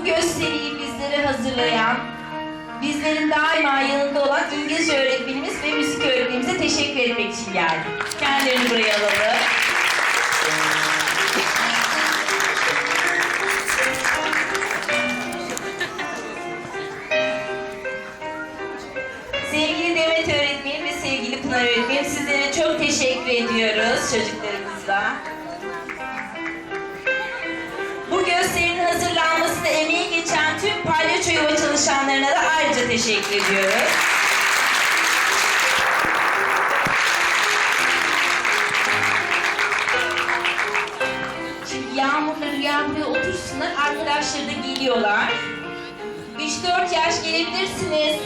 bu gösteriyi bizlere hazırlayan, bizlerin daima yanında olan İngilizce öğretmenimiz ve müzik öğretmenimize teşekkür etmek için geldim. Kendilerini buraya alalım. Sevgili Demet öğretmenim ve sevgili Pınar öğretmenim sizlere çok teşekkür ediyoruz çocuklarımızla. Çalışanlarına da ayrıca teşekkür ediyoruz. Şimdi Yağmur'la Rüya buraya otursunlar. Arkadaşları da geliyorlar. 3-4 yaş gelebilirsiniz.